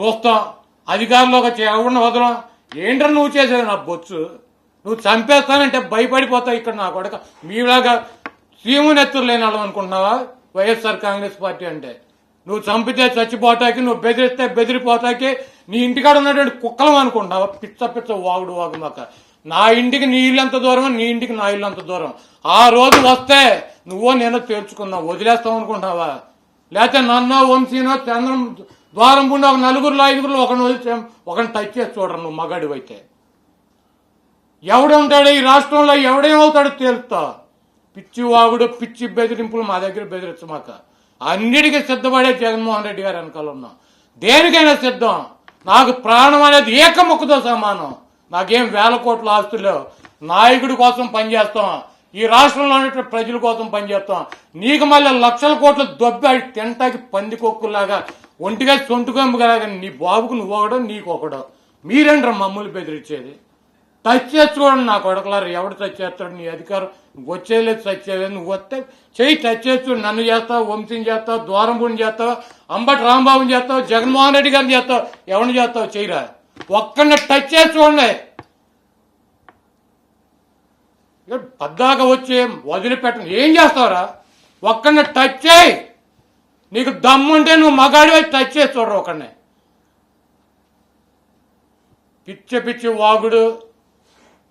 చూస్తాం. అధికారంలోకి వచ్చి ఎవరిని వదలం? ఏంట్రా నువ్వు చేసేది? నా బొచ్చు. నువ్వు చంపేస్తానంటే భయపడిపోతావు ఇక్కడ నా కొడక. మీలాగా సీమునెత్తులు లేని వాళ్ళం అనుకుంటున్నావా? వైఎస్ఆర్ కాంగ్రెస్ పార్టీ అంటే. నువ్వు చంపితే చచ్చిపోటాకి నువ్వు బెదిరిస్తే బెదిరిపోతాకి నీ ఇంటికాడ ఉన్నటువంటి కుక్కలం అనుకుంటున్నావా? పిచ్చ పిచ్చ వాగుడు వాగు మాక నా ఇంటికి నీ ఇల్లు ఎంత దూరం నీ ఇంటికి నా ఇల్లు అంత దూరం. ఆ రోజు వస్తే నువ్వో నేను తేల్చుకున్నావు వదిలేస్తావు అనుకుంటున్నావా? లేకపోతే నన్నో వంశీనో చంద్రం ద్వారం గుండా ఒక నలుగురులో ఐదుగురులో ఒకరిని వదిలితే ఒకరిని టచ్ చేసి చూడరు నువ్వు మగాడివైతే. ఎవడుంటాడు ఈ రాష్ట్రంలో ఎవడేమవుతాడో తేలుస్తా పిచ్చివాగుడు పిచ్చి బెదిరింపులు మా దగ్గర బెదిరించమాక అన్నిటికీ సిద్ధపడే జగన్మోహన్ రెడ్డి గారు వెనకాల ఉన్నాం. దేనికైనా సిద్ధం. నాకు ప్రాణం అనేది ఏకముక్కతో సమానం. నాకేం వేల కోట్ల ఆస్తులు నాయకుడి కోసం పనిచేస్తాం. ఈ రాష్ట్రంలో ఉన్నటువంటి ప్రజల కోసం పనిచేస్తాం. నీకు మళ్ళీ లక్షల కోట్ల దొబ్బి తింటాకి పందికొక్కులాగా ఒంటిగా సొంటుకొమ్మలాగా నీ బాబుకు నువ్వు ఒకడో నీకు ఒకడో. మీరేంట్రా మమ్మల్ని బెదిరించేది. టచ్ చేసి నా కొడకలారు ఎవడు టచ్ చేస్తాడు? నీ అధికారం వచ్చేది లేదు టచ్ చేయలేదు. నువ్వు వస్తే చెయ్యి టచ్ చేసి నన్ను చేస్తావు వంశీని చేస్తావు ద్వారంపూడిని చేస్తావు అంబటి రాంబాబుని చేస్తావు జగన్మోహన్ రెడ్డి గారిని చేస్తావు ఎవరిని చేస్తావు చెయ్యరా. ఒక్కడిని టచ్ చేసుకోండి. పద్దాక వచ్చి వదిలిపెట్టను. ఏం చేస్తావురా? ఒక్కడిని టచ్ చేయి. నీకు దమ్ముంటే నువ్వు మగాడివై టచ్ చేసి చూడరు ఒకనే పిచ్చి పిచ్చి వాగుడు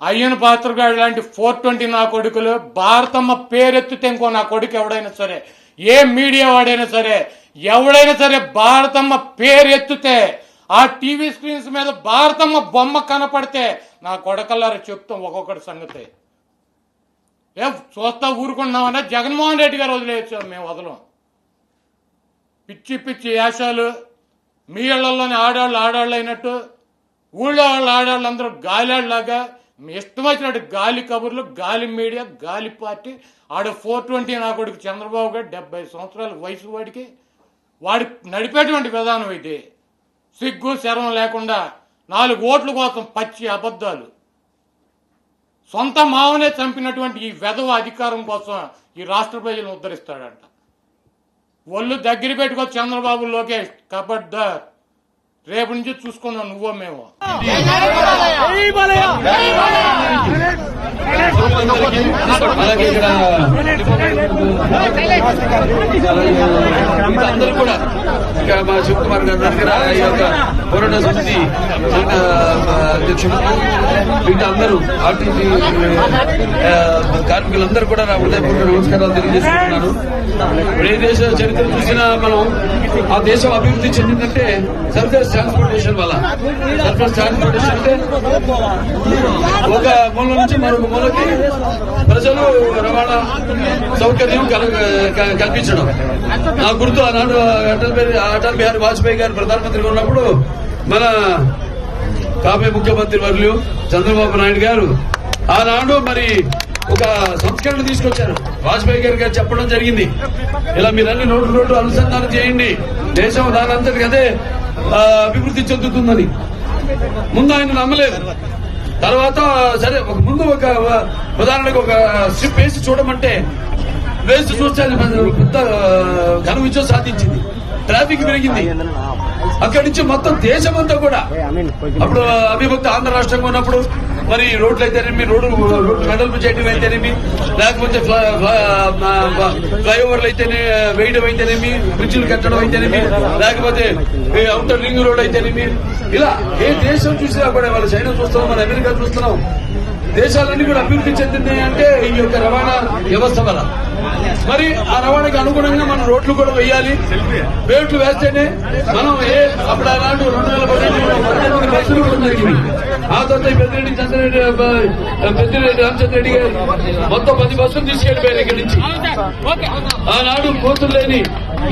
అయ్యన పాత్రగాడు లాంటి ఫోర్ ట్వంటీ నా కొడుకులు భారతమ్మ పేరెత్తితే ఇంకో నా కొడుకు ఎవడైనా సరే ఏ మీడియా వాడైనా సరే ఎవడైనా సరే భారతమ్మ పేరు ఎత్తితే ఆ టీవీ స్క్రీన్స్ మీద భారతమ్మ బొమ్మ కనపడితే నా కొడకల్లారా చెప్తాం ఒక్కొక్కటి సంగతి. ఏ చూస్తా ఊరుకున్నామన్నా జగన్మోహన్ రెడ్డి గారు వదిలేయచ్చు మేము వదలం. పిచ్చి పిచ్చి యాశాలు మీ ఇళ్ళలోని ఆడాళ్ళు ఆడాళ్ళు అయినట్టు ఊళ్ళో వాళ్ళ ఆడాళ్ళు అందరూ గాలిలాగా మీ ఇష్టం వచ్చినట్టు గాలి కబుర్లు గాలి మీడియా గాలి పార్టీ ఆడ ఫోర్ ట్వంటీ నా కొడుకు చంద్రబాబు గారు డెబ్బై సంవత్సరాల వయసు వాడికి వాడి నడిపేటువంటి విధానం ఇది. సిగ్గు శరం లేకుండా నాలుగు ఓట్ల కోసం పచ్చి అబద్ధాలు. సొంత మావనే చంపినటువంటి ఈ వెధవ అధికారం కోసం ఈ రాష్ట్ర ప్రజలను ఉద్ధరిస్తాడంట. ఒళ్ళు దగ్గర పెట్టుకో చంద్రబాబు లోకేష్ కబడ్దార్ రేపు నుంచి చూసుకుందాం నువ్వో మేము అలాగే ఇక్కడ అందరూ కూడా ఇక మా శివకుమార్ గారి దగ్గర ఈ యొక్క పోరాట సమితి సంఘ అధ్యక్షులు అందరూ ఆర్టీసీ కార్మికులందరూ కూడా నా హృదయపూర్వక నమస్కారాలు తెలియజేస్తున్నాను ఇప్పుడు ఏ దేశ చరిత్ర చూసినా మనం ఆ దేశం అభివృద్ధి చెందిందంటే సర్ఫేస్ ట్రాన్స్పోర్టేషన్ వల్ల. సర్ఫేస్ ట్రాన్స్పోర్టేషన్ అంటే ఒక మూల నుంచి మరొక మూలకి ప్రజలు రవాణా సౌకర్యం కల- క- కల్పించడం. నా గుర్తు ఆనాడు అటల్ బిహారీ అటల్ బిహారీ వాజ్పేయి గారు ప్రధానమంత్రిగా ఉన్నప్పుడు మన కాబోయే ముఖ్యమంత్రి వర్యులు చంద్రబాబు నాయుడు గారు ఆనాడు మరి ఒక సంస్కరణ తీసుకొచ్చారు. వాజ్పేయి గారు గారు చెప్పడం జరిగింది. ఇలా మీరన్ని నోటు నోటు అనుసంధానం చేయండి. దేశం దానంతటి అదే అభివృద్ధి చెందుతుందని. ముందు ఆయన నమ్మలేదు. తర్వాత సరే ముందు ఒక ఉదాహరణకు ఒక స్ట్రిప్ వేసి చూడమంటే వేసి చూస్తే పెద్ద ఘన విజయం సాధించింది. ట్రాఫిక్ పెరిగింది. అక్కడి నుంచి మొత్తం దేశమంతా కూడా. అప్పుడు అవిభక్త ఆంధ్ర రాష్ట్రంగా ఉన్నప్పుడు మరి రోడ్లు అయితేనేమి రోడ్డు రోడ్లు వెడల్పు చేయడం అయితేనేమి లేకపోతే ఫ్లై- ఫ్లై- ఫ్లైఓవర్లు అయితేనే వేయడం అయితేనేమి బ్రిడ్జిలు కట్టడం అయితేనేమి లేకపోతే అవుటర్ రింగ్ రోడ్ అయితేనేమి ఇలా ఏ దేశం చూసినా కూడా వాళ్ళు చైనా చూస్తున్నాం మన అమెరికా చూస్తున్నాం. దేశాలన్నీ కూడా అభివృద్ధి చెందినాయి అంటే ఈ యొక్క రవాణా వ్యవస్థ వల్ల. మరి ఆ రవాణాకి అనుగుణంగా మనం రోడ్లు కూడా వేయాలి. రోడ్లు వేస్తేనే మనం ఏ అప్పుడు అలాంటి రెండు వేల పదిహేను బస్సులు కూడా జరిగింది ఆ తర్వాత పెద్దిరెడ్డి చంద్రరెడ్డి పెద్దిరెడ్డి రామచంద్రరెడ్డి గారు మొత్తం పది బస్సులు తీసుకెళ్ళిపోయారు ఇక్కడి నుంచి. ఆనాడు కోతులు లేని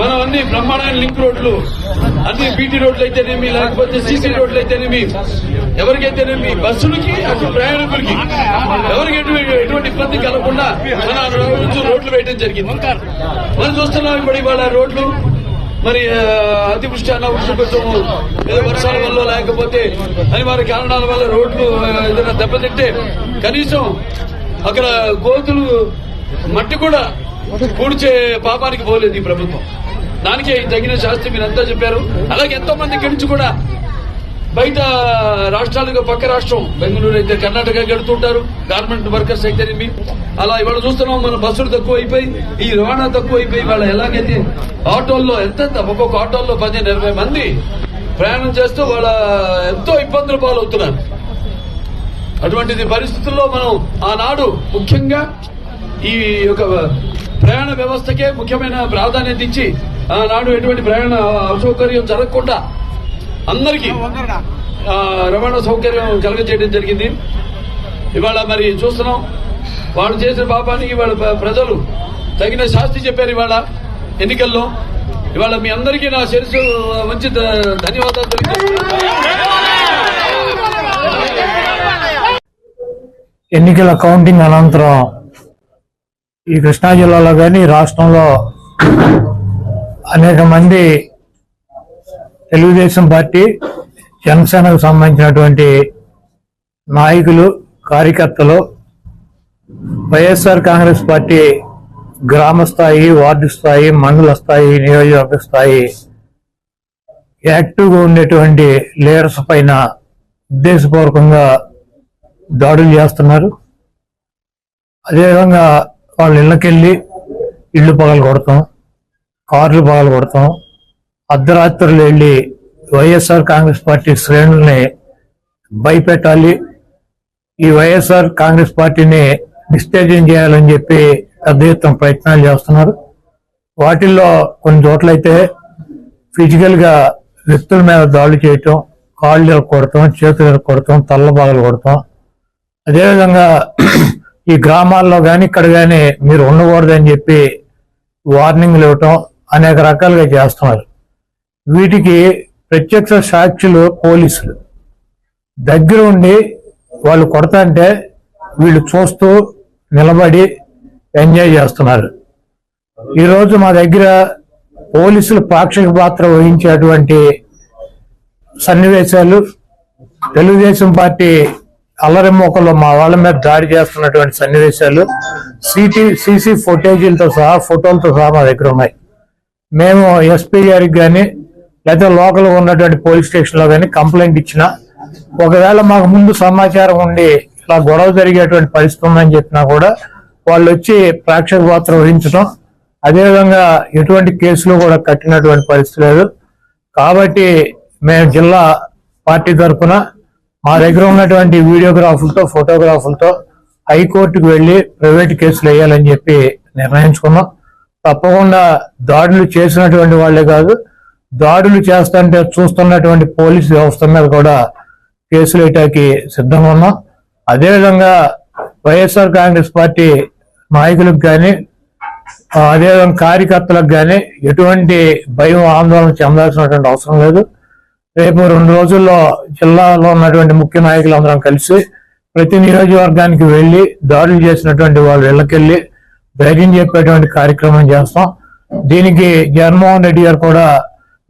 మనం అన్ని బ్రహ్మాండమైన లింక్ రోడ్లు అన్ని బీటీ రోడ్లు అయితేనేమి లేకపోతే సీసీ రోడ్లు అయితేనేమి ఎవరికైతేనేమి బస్సులకి అటు ప్రయాణికులకి ఎవరికి ఎటువంటి ఇబ్బంది కలగకుండా మన నుంచి రోడ్లు వేయడం జరిగింది. మనం చూస్తున్నాం ఇప్పుడు ఇవాళ రోడ్లు మరి అతివృష్టి అనావృష్టి కొంచెం ఏదో వర్షాల వల్ల లేకపోతే అనివార్య కారణాల వల్ల రోడ్లు ఏదైనా దెబ్బతింటే కనీసం అక్కడ గోతులు మట్టి కూడా పూడ్చే పాపానికి పోలేదు ఈ ప్రభుత్వం. దానికే తగిన శాస్త్రి మీరంతా చెప్పారు. అలాగే ఎంతో మంది ఇక్కడి కూడా బయట రాష్ట్రాలకు పక్క రాష్ట్రం బెంగళూరు అయితే కర్ణాటక గడుతుంటారు గార్మెంట్ వర్కర్స్ అయితే అలా ఇవాళ చూస్తున్నాం మన బస్సులు తక్కువ అయిపోయి ఈ రవాణా తక్కువ అయిపోయి వాళ్ళ ఎలాగైతే ఆటోల్లో ఎంత ఒక్కొక్క ఆటోల్లో పదిహేను ఇరవై మంది ప్రయాణం చేస్తూ వాళ్ళ ఎంతో ఇబ్బందులు పాలవుతున్నారు. అటువంటిది పరిస్థితుల్లో మనం ఆనాడు ముఖ్యంగా ఈ యొక్క ప్రయాణ వ్యవస్థకే ముఖ్యమైన ప్రాధాన్యత ఇచ్చి ఆనాడు ఎటువంటి ప్రయాణ అసౌకర్యం జరగకుండా అందరికీ రవాణా సౌకర్యం కలగజేయడం జరిగింది. ఇవాళ మరి చూస్తున్నాం వాళ్ళు చేసిన పాపానికి ఇవాళ ప్రజలు తగిన శాస్తి చెప్పారు ఇవాళ ఎన్నికల్లో. ఇవాళ మీ అందరికీ నా శిరస్సు మంచి ధన్యవాదాలు ఎన్నికల కౌంటింగ్ అనంతరం ఈ కృష్ణా జిల్లాలో కానీ రాష్ట్రంలో అనేక మంది తెలుగుదేశం పార్టీ జనసేనకు సంబంధించినటువంటి నాయకులు కార్యకర్తలు వైఎస్ఆర్ కాంగ్రెస్ పార్టీ గ్రామ స్థాయి వార్డు స్థాయి మండల స్థాయి నియోజకవర్గ స్థాయి యాక్టివ్గా ఉండేటువంటి లీడర్స్ పైన ఉద్దేశపూర్వకంగా దాడులు చేస్తున్నారు. అదేవిధంగా వాళ్ళ ఇళ్ళకెళ్ళి ఇళ్ళు పగలు కొడతాం కార్లు పగలు కొడతాం అర్ధరాత్రులు వెళ్ళి వైఎస్ఆర్ కాంగ్రెస్ పార్టీ శ్రేణుల్ని భయపెట్టాలి. ఈ వైఎస్ఆర్ కాంగ్రెస్ పార్టీని డిస్టేజన్ చేయాలని చెప్పి పెద్ద ఎత్తున ప్రయత్నాలు చేస్తున్నారు. వాటిల్లో కొన్ని చోట్లయితే ఫిజికల్గా వ్యక్తుల మీద దాడులు చేయటం కాళ్ళు కొడతాం చేతులు కొడతాం తల్ల బాగలు కొడతాం. అదేవిధంగా ఈ గ్రామాల్లో కానీ ఇక్కడ కానీ మీరు ఉండకూడదని చెప్పి వార్నింగ్లు ఇవ్వటం అనేక రకాలుగా చేస్తున్నారు. వీటికి ప్రత్యక్ష సాక్షులు పోలీసులు. దగ్గర ఉండి వాళ్ళు కొడతాంటే వీళ్ళు చూస్తూ నిలబడి ఎంజాయ్ చేస్తున్నారు. ఈరోజు మా దగ్గర పోలీసులు పాక్షిక పాత్ర వహించేటువంటి సన్నివేశాలు తెలుగుదేశం పార్టీ అల్లరి మోకల్లో మా వాళ్ళ మీద దాడి చేస్తున్నటువంటి సన్నివేశాలు సిటీ సీసీ ఫుటేజీలతో సహా ఫోటోలతో సహా మా దగ్గర ఉన్నాయి. మేము ఎస్పీ గారికి కానీ లేదా లోకల్ ఉన్నటువంటి పోలీస్ స్టేషన్లో కానీ కంప్లైంట్ ఇచ్చిన ఒకవేళ మాకు ముందు సమాచారం ఉండి ఇలా గొడవ జరిగేటువంటి పరిస్థితి ఉందని చెప్పినా కూడా వాళ్ళు వచ్చి ప్రేక్షక పాత్ర వహించడం అదేవిధంగా ఎటువంటి కేసులు కూడా కట్టినటువంటి పరిస్థితి లేదు. కాబట్టి మేము జిల్లా పార్టీ తరఫున మా దగ్గర ఉన్నటువంటి వీడియోగ్రాఫులతో ఫోటోగ్రాఫులతో హైకోర్టుకు వెళ్ళి ప్రైవేట్ కేసులు వేయాలని చెప్పి నిర్ణయించుకున్నాం. తప్పకుండా దాడులు చేసినటువంటి వాళ్ళే కాదు దాడులు చేస్తుంటే చూస్తున్నటువంటి పోలీస్ వ్యవస్థ మీద కూడా కేసులు వేయటానికి సిద్ధంగా ఉన్నాం. అదేవిధంగా వైఎస్ఆర్ కాంగ్రెస్ పార్టీ నాయకులకు కానీ అదేవిధంగా కార్యకర్తలకు కానీ ఎటువంటి భయం ఆందోళన చెందాల్సినటువంటి అవసరం లేదు. రేపు రెండు రోజుల్లో జిల్లాలో ఉన్నటువంటి ముఖ్య నాయకులందరం కలిసి ప్రతి నియోజకవర్గానికి వెళ్ళి దాడులు చేసినటువంటి వాళ్ళ ఇళ్ళకెళ్ళి ధైర్యం చెప్పేటువంటి కార్యక్రమం చేస్తాం. దీనికి జగన్మోహన్ రెడ్డి గారు కూడా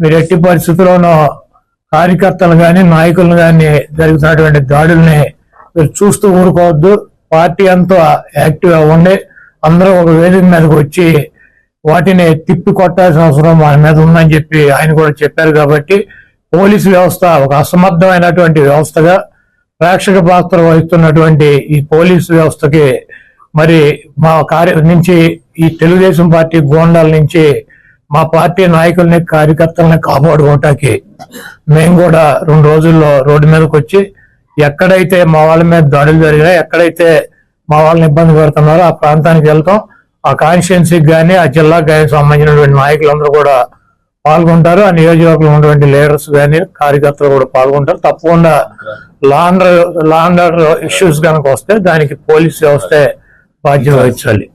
మీరు ఎట్టి పరిస్థితుల్లోనూ కార్యకర్తలు కానీ నాయకులను కానీ జరుగుతున్నటువంటి దాడుల్ని మీరు చూస్తూ ఊరుకోవద్దు. పార్టీ అంతా యాక్టివ్ ఉండి అందరూ ఒక వేదిక మీదకి వచ్చి వాటిని తిప్పి కొట్టాల్సిన అవసరం మన మీద ఉందని చెప్పి ఆయన కూడా చెప్పారు కాబట్టి పోలీసు వ్యవస్థ ఒక అసమర్థమైనటువంటి వ్యవస్థగా ప్రేక్షక పాత్ర వహిస్తున్నటువంటి ఈ పోలీసు వ్యవస్థకి మరి మా కార్య నుంచి ఈ తెలుగుదేశం పార్టీ గోండాల నుంచి మా పార్టీ నాయకుల్ని కార్యకర్తలని కాపాడుకోవటానికి మేము కూడా రెండు రోజుల్లో రోడ్డు మీదకి వచ్చి ఎక్కడైతే మా వాళ్ళ మీద దాడులు జరిగినాయి ఎక్కడైతే మా వాళ్ళని ఇబ్బంది పెడుతున్నారో ఆ ప్రాంతానికి వెళ్తాం. ఆ కాన్స్టిట్యున్సీకి కానీ ఆ జిల్లాకు కానీ సంబంధించినటువంటి నాయకులందరూ కూడా పాల్గొంటారు. ఆ నియోజకవర్గంలో ఉన్నటువంటి లీడర్స్ కానీ కార్యకర్తలు కూడా పాల్గొంటారు. తప్పకుండా లాండర్ లాండర్ ఇష్యూస్ కనుక వస్తే దానికి పోలీస్ వస్తే బాధ్యత వహించాలి.